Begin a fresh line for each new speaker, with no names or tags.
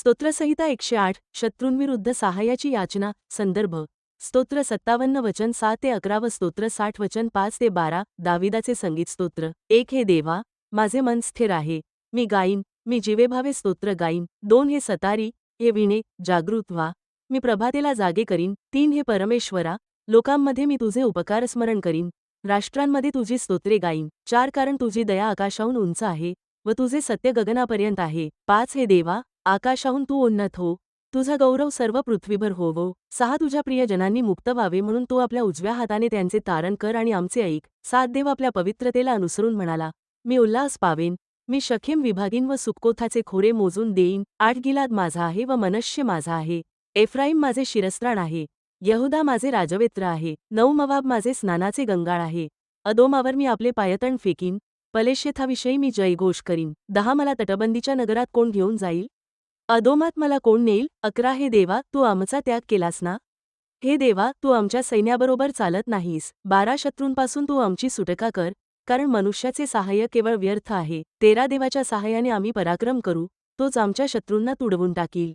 स्तोत्रसंहिता एकशे आठ शत्रूंविरुद्ध सहाय्याची याचना संदर्भ. स्तोत्र सत्तावन्न वचन सात ते अकरा व स्तोत्र साठ वचन पाच ते बारा दाविदाचे संगीत स्तोत्र. एक हे देवा माझे मन स्थिर आहे. मी गाईन मी जीवेभावे स्तोत्र गाईन. दोन हे सतारी हे विणे जागृत व्हा. मी प्रभातेला जागे करीन. तीन हे परमेश्वरा लोकांमध्ये मी तुझे उपकार स्मरण करीन. राष्ट्रांमध्ये तुझी स्तोत्रे गाईन. चार कारण तुझी दया आकाशाहून उंच आहे व तुझे सत्य गगनापर्यंत आहे. पाच हे देवा आकाशाहून तू उन्नत हो. तुझा गौरव सर्व पृथ्वीभर होवो. सहा तुझ्या प्रियजनांनी मुक्त व्हावे म्हणून तू आपल्या उजव्या हाताने त्यांचे तारण कर आणि आमचे ऐक. सात देव आपल्या पवित्रतेला अनुसरून म्हणाला मी उल्हास पावेन. मी शखेम विभागीन व सुक्कोथाचे खोरे मोजून देईन. आठ गिलाद माझा आहे व मनश्य माझा आहे. एफ्राईम माझे शिरस्त्राण आहे. यहुदा माझे राजवेत्र आहे. नऊ मवाब माझे स्नानाचे गंगाळ आहे. अदोमावर मी आपले पायतण फेकीन. पलेशेथाविषयी मी जयघोष करीन. दहा मला तटबंदीच्या नगरात कोण घेऊन जाईल? अदोमात मला कोण नेईल? अकरा हे देवा तू आमचा त्याग केलास ना? हे देवा तू आमच्या सैन्याबरोबर चालत नाहीस. बारा शत्रूंपासून तू आमची सुटका कर कारण मनुष्याचे सहाय्य केवळ व्यर्थ आहे. तेरा देवाच्या सहाय्याने आम्ही पराक्रम करू तोच आमच्या शत्रूंना तुडवून टाकील.